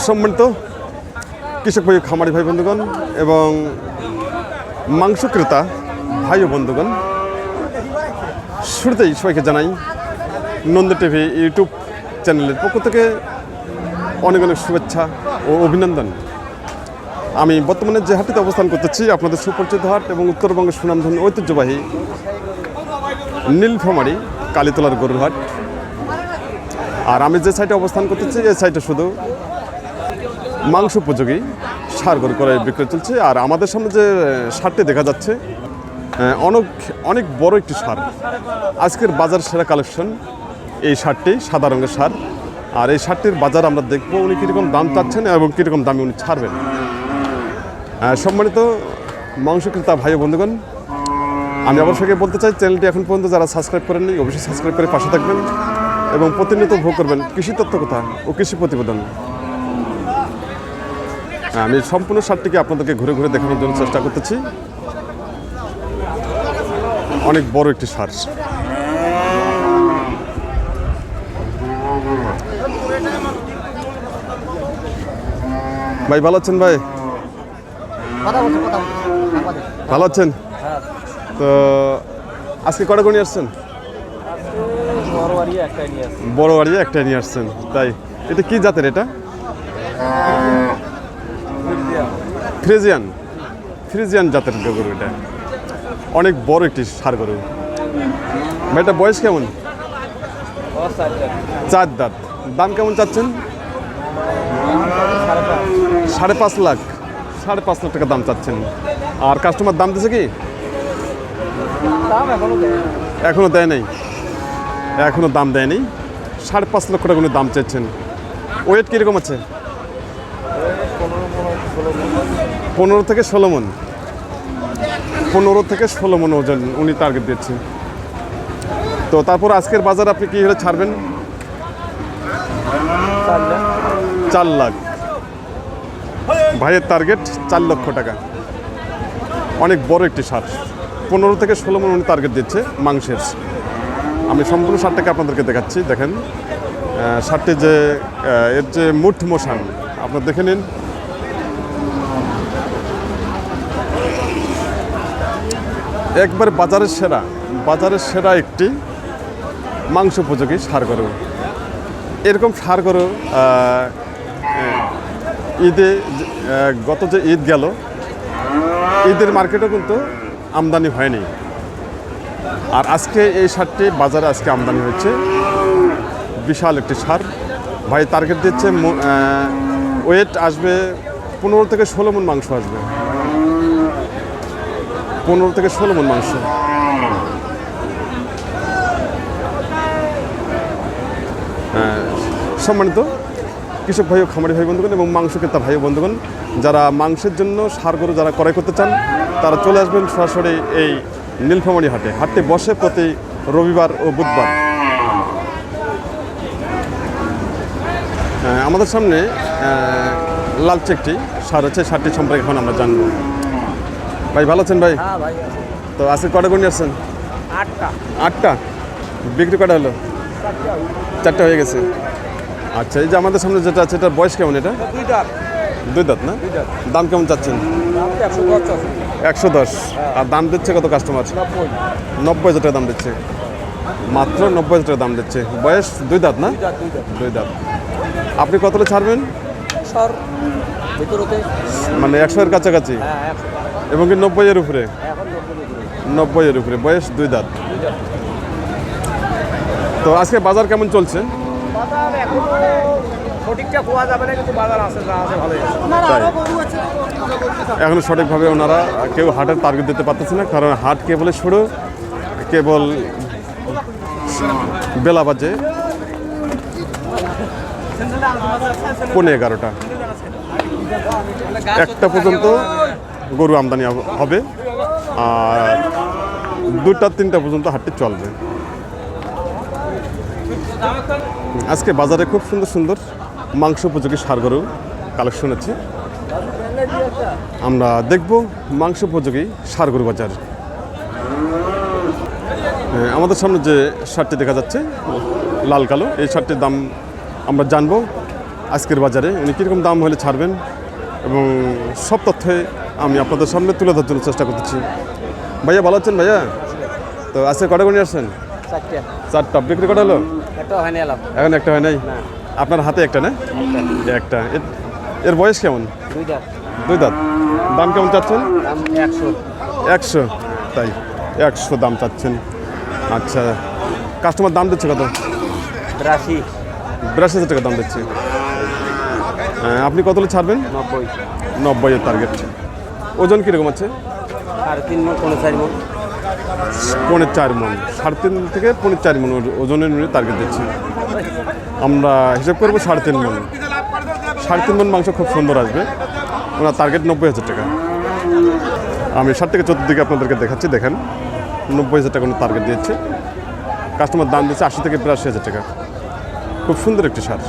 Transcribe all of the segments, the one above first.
সম্মানিত কৃষক ভাই খামারি ভাই বন্ধুগণ এবং মাংস ক্রেতা ভাই ও বন্ধুগণ, শুরুতেই সবাইকে জানাই নন্দ টিভি ইউটিউব চ্যানেলের পক্ষ থেকে অনেক অনেক শুভেচ্ছা ও অভিনন্দন। আমি বর্তমানে যে হাটটিতে অবস্থান করতেছি, আপনাদের সুপরিচিত হাট এবং উত্তরবঙ্গের সুনামধন্য ঐতিহ্যবাহী নীলফামারি কালীতলার গরুর হাট। আর আমি যে সাইটে অবস্থান করতেছি, এই সাইটে শুধু মাংস উপযোগী। সার গরু করে বিক্রয় চলছে। আর আমাদের সামনে যে সারটি দেখা যাচ্ছে অনেক অনেক বড় একটি সার। আজকের বাজার সেরা কালেকশন এই সারটি, সাদা রঙের সার। আর এই সারটির বাজার আমরা দেখব উনি কীরকম দাম চাচ্ছেন এবং কীরকম দামে উনি ছাড়বেন। সম্মানিত মাংস ক্রেতা ভাই বন্ধুগণ, আমি অবশ্যই বলতে চাই, চ্যানেলটি এখন পর্যন্ত যারা সাবস্ক্রাইব করেননি, অবশ্যই সাবস্ক্রাইব করে পাশে থাকবেন এবং প্রতিনিয়ত ভোগ করবেন কৃষি তত্ত্ব কথা ও কৃষি প্রতিবেদন। আমি সম্পূর্ণ সারটিকে আপনাদেরকে ঘুরে ঘুরে দেখানোর জন্য চেষ্টা করতেছি। অনেক বড় একটি সার। ভাই, ভালো আছেন ভাই? ভালো আছেন? তো আজকে কটা আসছেন? একটাই নিয়ে আসছি বড় বাড়ি একটা নিয়ে আসছেন, তাই। এটা কি জাতের এটা? ফ্রিজিয়ান ফ্রিজিয়ান জাতের গরু এটা। অনেক বড় একটি সার গরু। ভাই এটা বয়স কেমন? চার দাঁত। দাম কেমন চাচ্ছেন? সাড়ে পাঁচ লাখ। সাড়ে পাঁচ লাখ টাকা দাম চাচ্ছেন। আর কাস্টমার দাম দিছে কি? দাম এখনও দেয় না। এখনও দেয় নাই। দাম সাড়ে পাঁচ লক্ষ টাকা দাম চাইছেন ওয়েট কীরকম আছে? পনেরো থেকে ষোলো মন। পনেরো থেকে ষোলো মন ওজন উনি টার্গেট দিচ্ছেন তো তারপর আজকের বাজার আপনি কী হলে ছাড়বেন? চার লাখ। ভাইয়ের টার্গেট চার লক্ষ টাকা। অনেক বড় একটি সার। পনেরো থেকে ষোলো মন উনি টার্গেট দিচ্ছে মাংসের। আমি সম্পূর্ণ সারটাকে আপনাদেরকে দেখাচ্ছি, দেখেন। সারটি যে এর যে মুঠ মোশান, আপনার দেখে নিন। একবার বাজারের সেরা বাজারের সেরা একটি মাংস উপযোগী সার গরু। এরকম সার গরু ঈদে গত যে ঈদ গেল, ঈদের মার্কেটও কিন্তু আমদানি হয়নি। আর আজকে এই সারটি বাজারে আজকে আমদানি হয়েছে। বিশাল একটি সার। ভাই টার্গেট দিচ্ছে ওয়েট আসবে পনেরো থেকে ষোলো মন মাংস আসবে। পনেরো থেকে ষোলো মন মাংস। সম্মানিত কৃষক ভাই ও খামারি ভাই বন্ধুগণ এবং মাংস ক্রেতা ভাই বন্ধুগণ যারা মাংসের জন্য সার গরু যারা ক্রয় করতে চান তারা চলে আসবেন সরাসরি এই নীলফামারি হাটে। হাটটি বসে প্রতি রবিবার ও বুধবার। আমাদের সামনে আহ, লালচে একটি সার আছে সারটি সম্পর্কে এখন আমরা জানব। ভাই ভালো আছেন ভাই? হ্যাঁ তো আজকে কটা গুণি আসছেন? আটটা। আটটা? বিক্রি কটা হলো? চারটা হয়ে গেছে। আচ্ছা এই যে আমাদের সামনে যেটা আছে এটার বয়স কেমন এটা? দুই দাঁত। না? দাম কেমন চাচ্ছেন? একশো দশ দশ। আর দাম দিচ্ছে কত কাস্টমার নব্বই। হাজার টাকা দাম দিচ্ছে। মাত্র নব্বই হাজার টাকা দাম দিচ্ছে। বয়স দুই দাঁত না? দুই দাঁত আপনি কতটা ছাড়বেন? মানে একশো এর কাছাকাছি? হ্যাঁ এবং কি নব্বই এর উপরে? নব্বই উপরে এর উপরে বয়স দুই দাঁত। তো আজকে বাজার কেমন চলছে? এখনও সঠিকটা কোয়া যাবে না কিন্তু বাজার আছে যা আছে ভালোই আছে। তাই। এখনও সঠিকভাবে ওনারা কেউ হাটের টার্গেট দিতে পারতেছে না কারণ হাট কেবল শুরু কেবল বেলা বাজে পৌনে এগারোটা। একটা পর্যন্ত গরু আমদানি হব- আর দুটা তিনটা পর্যন্ত হাটটি চলবে। আজকে বাজারে খুব সুন্দর সুন্দর মাংস উপযোগী সার গরু কালেকশন আছে। আমরা দেখব মাংস উপযোগী সার গরু বাজার। আমাদের সামনে যে শার্টটি দেখা যাচ্ছে, লাল কালো, এই শার্টটির দাম আমরা জানব। আজকের বাজারে উনি কীরকম দাম হলে ছাড়বেন এবং সব তথ্যে আমি আপনাদের সামনে তুলে ধরার জন্য চেষ্টা করতেছি। ভাইয়া ভালো আছেন ভাইয়া? তো আজকে কটা করে আসছেন? চারটে। বিক্রি কটা হলো? একটা হয়নি এখন একটা হয় নাই? আপনার হাতে একটা না? একটা। এর- বয়স কেমন? দুই দাঁত। দাম কেমন চাচ্ছেন? একশো। তাই একশো দাম চাচ্ছেন। আচ্ছা কাস্টমার দাম দিচ্ছে কত? বিরাশি। বিরাশি হাজার টাকা দাম দিচ্ছে। হ্যাঁ, আপনি কত ছাড়বেন? নব্বই। নব্বইয়ের টার্গেট ওজন কীরকম আছে? সাড়ে তিন মন কোনো চার মন পৌনে চার মন সাড়ে তিন থেকে পৌনে চার মন ওজনের নিয়ে টার্গেট দিচ্ছি। আমরা হিসাব করব সাড়ে তিন মন সাড়ে তিন মন মাংস খুব সুন্দর আসবে। ওনার টার্গেট নব্বই হাজার টাকা। আমি ষাট থেকে চোদ্দ দিকে আপনাদেরকে দেখাচ্ছি দেখেন। নব্বই হাজার টাকা টার্গেট দিয়েছে। কাস্টমার দাম দিচ্ছে আশি থেকে বিরাশি হাজার টাকা। খুব সুন্দর একটি সার।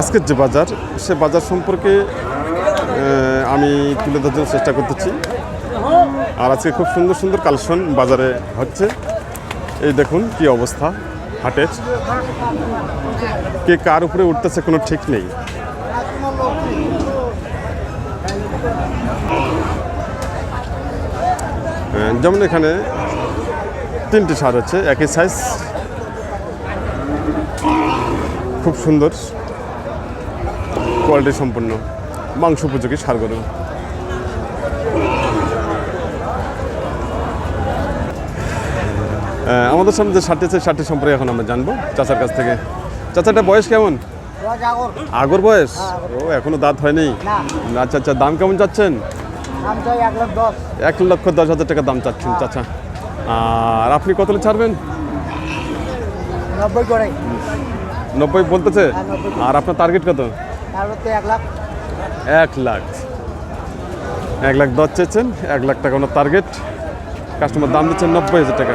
আজকের যে বাজার, সে বাজার সম্পর্কে আমি তুলে ধরার চেষ্টা করতেছি। আর আজকে খুব সুন্দর সুন্দর কালেকশন বাজারে হচ্ছে। এই দেখুন কি অবস্থা, হাটের। কে কার উপরে উঠতেছে কোনো ঠিক নেই। যেমন এখানে তিনটি সার হচ্ছে, একই সাইজ খুব সুন্দর। কোয়ালিটি সম্পন্ন। মাংস উপযোগী সার গরু আমাদের সামনে যে ষাটটি আছে ষাটটি সম্পর্কে এখন আমরা জানব। চাচার কাছ থেকে। চাচাটা বয়স কেমন? আগর বয়স? ও এখনও দাঁত হয়নি? আচ্ছা আচ্ছা দাম কেমন চাচ্ছেন? এক লক্ষ দশ হাজার টাকা দাম চাচ্ছেন চাচা। আর আপনি কত ছাড়বেন? নব্বই করে। নব্বই বলতেছে? আর আপনার টার্গেট কত? এক লাখ। এক লাখ। এক লাখ দশ চেয়েছেন এক লাখ টাকা ওনার টার্গেট কাস্টমার দাম দিচ্ছেন নব্বই হাজার টাকা।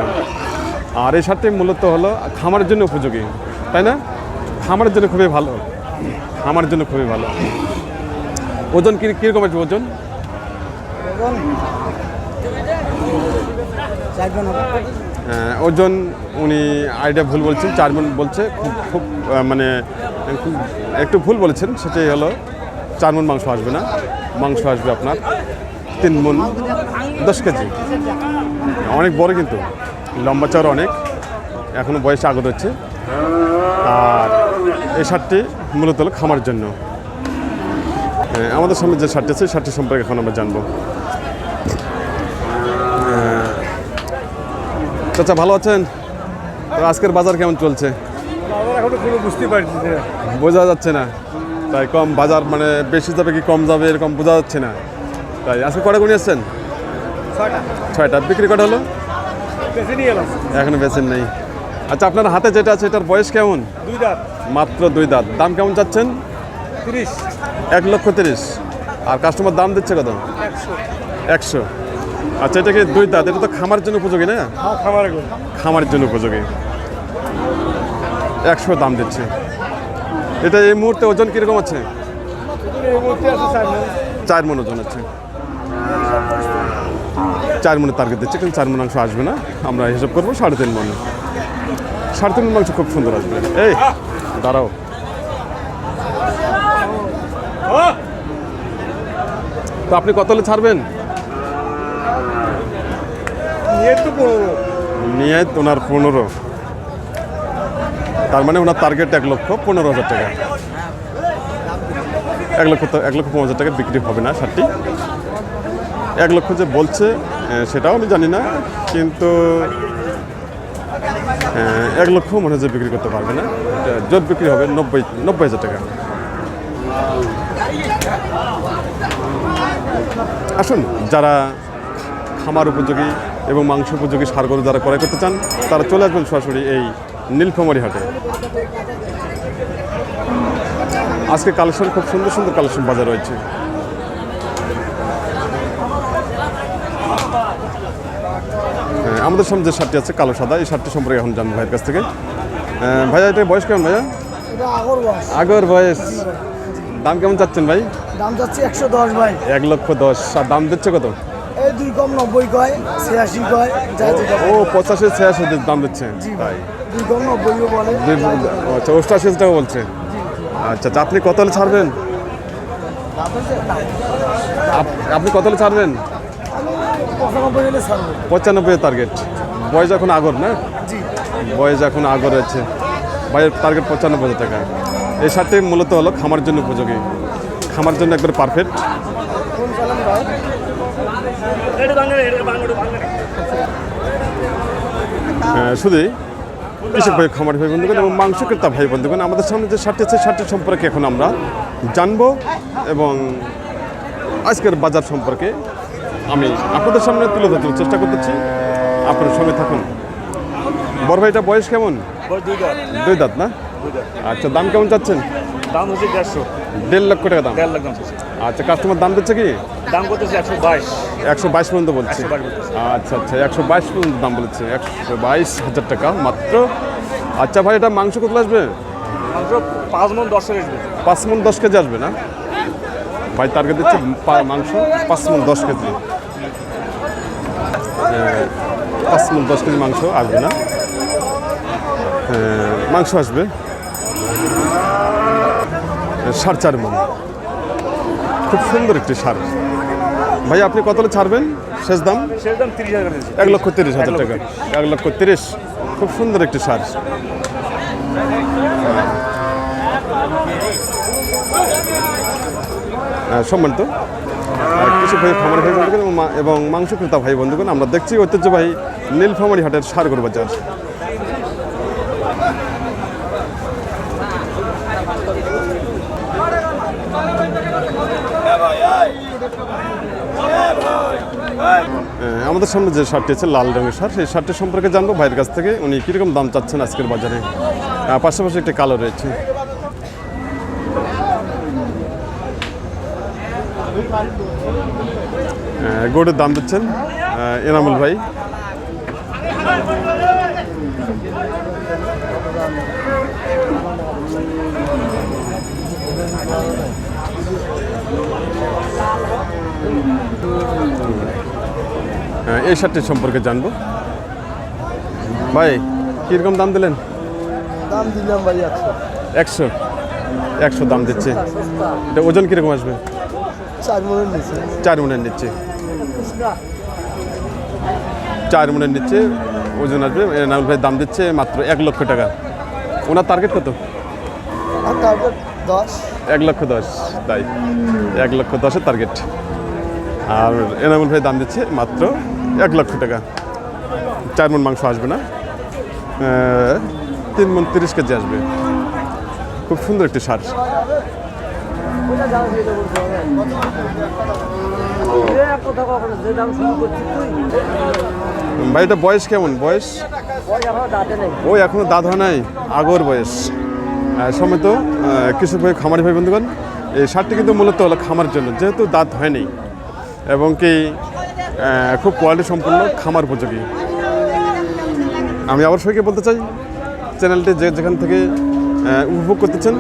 আর এই শার্টটি মূলত হলো খামারের জন্য উপযোগী তাই না? খামারের জন্য খুবই ভালো। খামারের জন্য খুবই ভালো। ওজন কি কীরকম আছে ওজন? আহ, ওজন উনি আইডিয়া ভুল বলছেন, চার মন বলছে, খুব খুব মানে একটু ভুল বলেছেন, সেটাই হলো, চার মন মাংস আসবে না, মাংস আসবে আপনার তিন মন দশ কেজি। অনেক বড় কিন্তু, লম্বা চওড়া অনেক এখনও বয়সে আগত হচ্ছে। আর এই শার্টটি মূলত হলো খামার জন্য। আমাদের সামনে যে শার্টটি আছে সেই শার্টটি সম্পর্কে এখন আমরা জানব। চাচা ভালো আছেন? তো আজকের বাজার কেমন চলছে? এখনও বুঝতে পারছি বোঝা যাচ্ছে না। তাই কম বাজার মানে বেশি যাবে কি কম যাবে এরকম বোঝা যাচ্ছে না। তাই আজকে কটা গুণি আসছেন? ছয়টা। বিক্রি কটা হলো? এখনও বেছেন নেই। আচ্ছা আপনার হাতে যেটা আছে এটার বয়স কেমন? দুই দাঁত। মাত্র দুই দাঁত। দাম কেমন চাচ্ছেন? তিরিশ। এক লক্ষ তিরিশ। আর কাস্টমার দাম দিচ্ছে কত? একশো। একশো। আচ্ছা এটা কি দুই দাঁত? এটা তো খামার জন্য উপযোগী না? হ্যাঁ খামার খামারের জন্য উপযোগী। একশো দাম দিচ্ছে। এটা এই মুহূর্তে ওজন কীরকম আছে? এই মুহূর্তে চার মন। ওজন আছে। চার মনে টার্গেট দিচ্ছে কিন্তু চার মন মাংস আসবে না। আমরা হিসাব করব সাড়ে তিন মন সাড়ে তিন মন মাংস খুব সুন্দর আসবে। এই দাঁড়াও। তো আপনি কত হলে ছাড়বেন? নিয়ে তো ওনার পনেরো। তার মানে ওনার টার্গেট এক লক্ষ পনেরো হাজার টাকা। এক লক্ষ এক লক্ষ পনেরো হাজার টাকা বিক্রি হবে না শার্টটি এক লক্ষ যে বলছে সেটাও আমি জানি না, কিন্তু এক লক্ষ মনে হচ্ছে বিক্রি করতে পারবে না। জোর বিক্রি হবে নব্বই নব্বই হাজার টাকা। আসুন, যারা খামার উপযোগী এবং মাংস উপযোগী সার গরু যারা ক্রয় করতে চান তারা চলে আসবেন সরাসরি এই নীলফামারি হাটে। আজকে কালেকশন খুব সুন্দর সুন্দর কালেকশন বাজার রয়েছে। হ্যাঁ, আমাদের সামনে যে শার্টটি আছে কালো সাদা এই শার্টটি সম্পর্কে এখন জানব ভাইয়ের কাছ থেকে। ভাইয়া এটা বয়স কেমন ভাইয়া? আগর বয়স। দাম কেমন চাচ্ছেন ভাই? দাম যাচ্ছে একশো দশ ভাই। এক লক্ষ দশ। আর দাম দিচ্ছে কত? এই দুই কম নব্বই কয় ছিয়াশি কয় যা যেটা ও পঁচাশি ছিয়াশি দাম দিচ্ছে। তাই। দুই কম নব্বইও বলে। আচ্ছা অষ্টাশি টাকা বলছে। আচ্ছা আপনি কত হলে ছাড়বেন? আপ- আপনি কত হলে ছাড়বেন? পঁচানব্বই টার্গেট বয়স এখন আগর না? বয়স এখন আগর আছে বাইরের টার্গেট পঁচানব্বই হাজার টাকা। এই শার্টটি মূলত হলো খামার জন্য উপযোগী। খামার জন্য একবার পারফেক্ট শুধু কৃষক ভাই খামার ভাই বন্ধুগণ এবং মাংস ক্রেতা ভাই বন্ধুগণ আমাদের সামনে যে শার্টটি আছে শার্টটি সম্পর্কে এখন আমরা জানব এবং আজকের বাজার সম্পর্কে আমি আপনাদের সামনে তুলে ধরতে চেষ্টা করতেছি। আপনার সঙ্গে থাকুন। বড় ভাইটা বয়স কেমন? দুই দাঁত না? আচ্ছা দাম কেমন চাচ্ছেন? দাম হচ্ছে দেড়শো। দেড় লক্ষ টাকা দাম। দেড় লাখ দাম আচ্ছা কাস্টমার দাম দিচ্ছে কি? দাম করতেছে একশো বাইশ। একশো বাইশ পর্যন্ত বলছে। আচ্ছা আচ্ছা একশো বাইশ পর্যন্ত দাম বলেছে। একশো বাইশ হাজার টাকা মাত্র। আচ্ছা ভাই এটা মাংস কত আসবে? মাংস পাঁচ মন দশ টাকা আসবে। পাঁচ মন দশ কেজি আসবে না? ভাই টার্গেট দিচ্ছে মাংস পাঁচ মন দশ কেজি। পাঁচ মন দশ কেজি মাংস আসবে না? মাংস আসবে। সাড়ে চার মন। খুব সুন্দর একটি সার। ভাই আপনি কত ছাড়বেন? শেষ দাম? এক লক্ষ তিরিশ হাজার টাকা। এক লক্ষ তিরিশ। খুব সুন্দর একটি সার। হ্যাঁ, সম্মানিত। কিছু ভাই খামার ভাই বন্ধুগণ এবং মাংস ক্রেতা ভাই বন্ধুগণ আমরা দেখছি ঐতিহ্যবাহী নীলফামারি হাটের সারগর বাজার। আমাদের সামনে যে শার্টটি আছে, লাল রঙের শার্ট, সেই শার্টটি সম্পর্কে জানব। ভাইয়ের কাছ থেকে উনি কীরকম দাম চাচ্ছেন আজকের বাজারে? পাশাপাশি একটি কালো রয়েছে। গোড়ের দাম দিচ্ছেন এনামুল ভাই। এই শার্টটির সম্পর্কে জানব। ভাই কীরকম দাম দিলেন? দাম দিলাম ভাই একশো। একশো? একশো দাম দিচ্ছে। এটা ওজন কীরকম আসবে? চার মনের নিচে। চার মনের নিচ্ছে চার মনের নিচ্ছে ওজন আসবে। নামুল ভাই দাম দিচ্ছে মাত্র এক লক্ষ টাকা। ওনার টার্গেট কত? তারপর দশ। এক লক্ষ দশ তাই। এক লক্ষ দশের টার্গেট আর এনামুল ভাই দাম দিচ্ছে মাত্র এক লক্ষ টাকা। চার মন মাংস আসবে না? তিন মন তিরিশ কেজি আসবে। খুব সুন্দর একটি সার। ভাই, এটা বয়স কেমন? বয়স? ওই এখনও দাঁতে হয় নাই, আগর বয়স। সমেত কৃষক ভাই, খামারি ভাই, বন্ধুগণ, এই সারটি কিন্তু মূলত হলো খামার জন্য, যেহেতু দাঁত হয়নি। এবং কি খুব কোয়ালিটি সম্পন্ন খামার উপযোগী। আমি আবার সবাইকে বলতে চাই চ্যানেলটি যে যেখান থেকে উপভোগ করতেছেন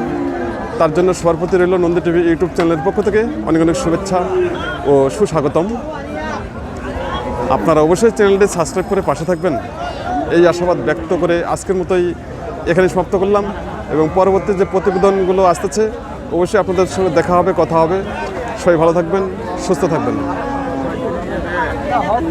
তার জন্য সবার প্রতি রইল নন্দী টিভি ইউটিউব চ্যানেলের পক্ষ থেকে অনেক অনেক শুভেচ্ছা ও সুস্বাগতম। আপনারা অবশ্যই চ্যানেলটি সাবস্ক্রাইব করে পাশে থাকবেন। এই আশাবাদ ব্যক্ত করে আজকের মতোই এখানে সমাপ্ত করলাম এবং পরবর্তী যে প্রতিবেদনগুলো আসতেছে, অবশ্যই আপনাদের সঙ্গে দেখা হবে, কথা হবে। সবাই ভালো থাকবেন, সুস্থ থাকবেন। হোক